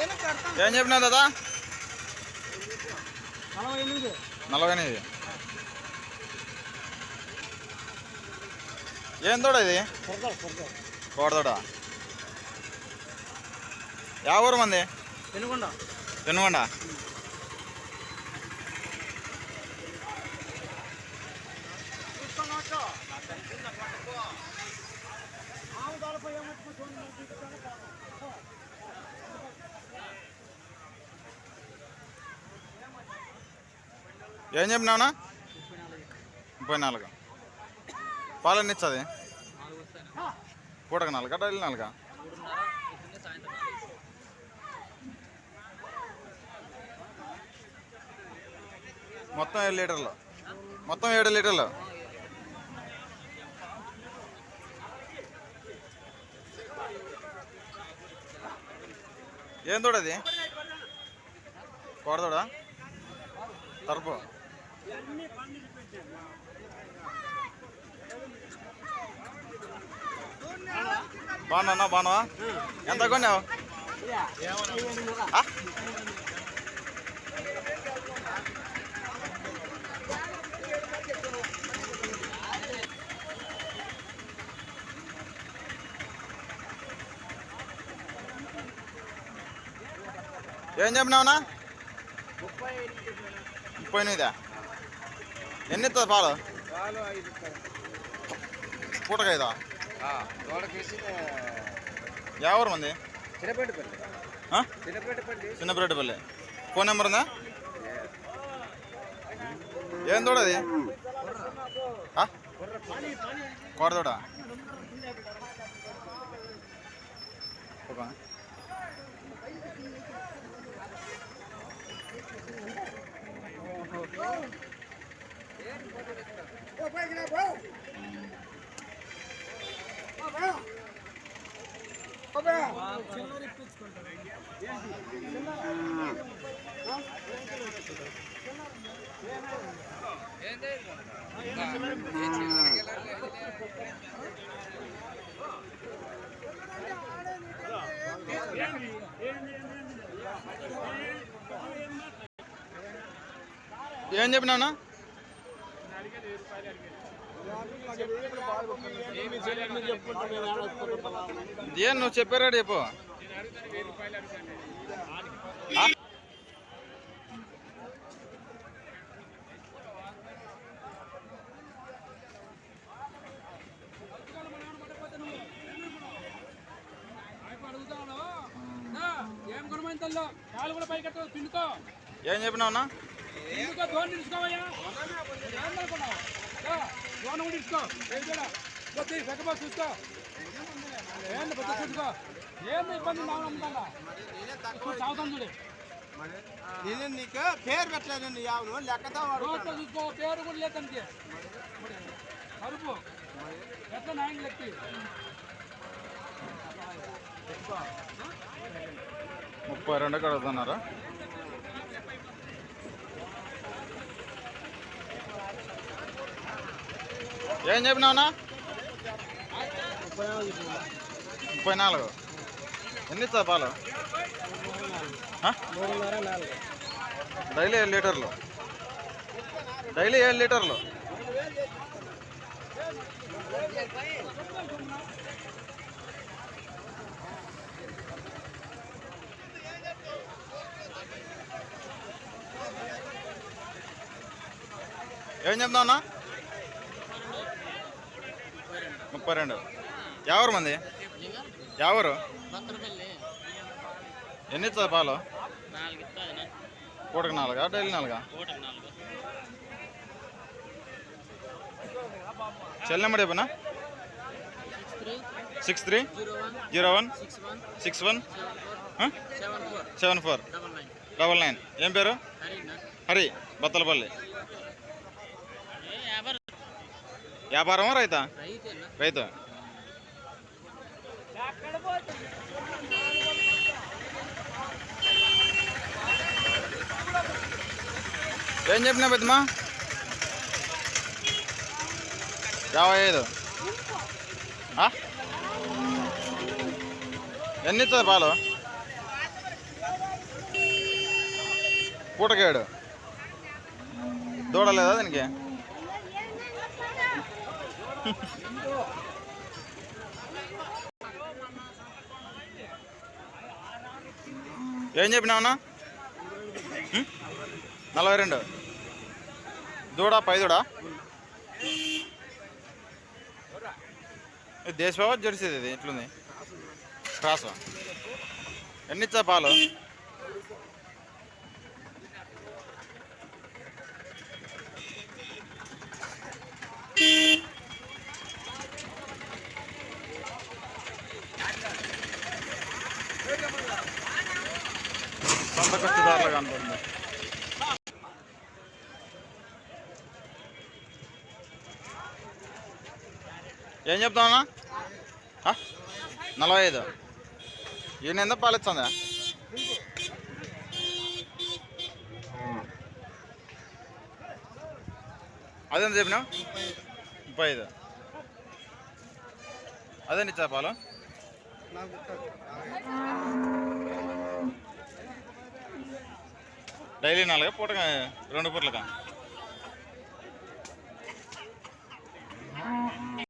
ఏం చెప్పినావు దాదా నలభై ఎనిమిది. ఏం తోడ ఇది? కొడతాడు కొడతాడు? కోడదోడ యా ఊరు మంది పెనుగొండ. పెనుగొండ ఏం చెప్పినావునా? ముప్పై నాలుగు. పాలు ఎన్ని ఇస్తుంది పూటకు నాలుగా డైలీ నాలుగా మొత్తం ఏడు లీటర్లు. మొత్తం ఏడు లీటర్లు. ఏం తోడది కొడదోడా తరపు. బాగున్నా బాగున్నావా? ఎంత కొన్నావు? ఏం చెప్పినావునా? ముప్పై ఎనిమిదా. ఎన్ని ఇస్తుంది పాలు పూటకైదా ఎవరు మంది? చిన్నపేటపల్లి. ఫోన్ నెంబర్ ఉందా? ఏం తోడది కోడదోడ ఏం చెప్పినా ఏం నువ్వు చెప్పారా చెప్పు? ఏం కొనమైందో దోని దోన కూడా కొద్ది పెద్దబా చూసుకో ఏంది పెద్ద చూసుకో ఏంది ఇబ్బంది? చూడు. నేను నీకు పేరు పెట్టలేదు యావను లెక్కతో రోడ్లో చూసుకో పేరు కూడా లేదు తనకి. కరుపు. ఎట్లా నాయన లెక్కి ముప్పై రెండు కడుగుతున్నారా? ఏం చెప్పినావునా ముప్పై నాలుగు. ఎన్ని ఇస్తుంది పాలు? డైలీ ఏడు లీటర్లు. డైలీ ఏడు లీటర్లు. ఏం చెప్తావునా ముప్పై రెండు. ఎవరు మంది? ఎవరు ఎన్ని ఇస్తుంది పాలు? నాలుగు పూటకు నాలుగా డైలీ నాలుగా? సెల్ నెంబర్ చెప్పనా? Six three? Zero one? Six one? Seven four. Double nine. ఏం పేరు? హరి. బత్తలపల్లి. వ్యాపారమా రైతా? రైతు. ఏం చెప్పినా పెద్దమా యాభై ఐదు. ఎన్ని ఇస్తుంది పాలు? పూటకేడు. దూడలేదా దానికి దీనికి? ఏం చెప్పినావునా నలభై రెండు. దూడ పై దూడ? ఇది జెర్సీది ఇది ఎట్లుంది? క్రాస్? ఎన్నిచ్చా పాలు? ఖర్చుదారులు ఏం చెప్తామన్నా నలభై ఐదు. ఈయన ఎంత పాలిస్తుందా. అదెంత చెప్పినావు? ముప్పై ఐదు. అదేంటి ఇచ్చా పాలు? డైలీ నాలుగా పూటగా రెండు పూటలుగా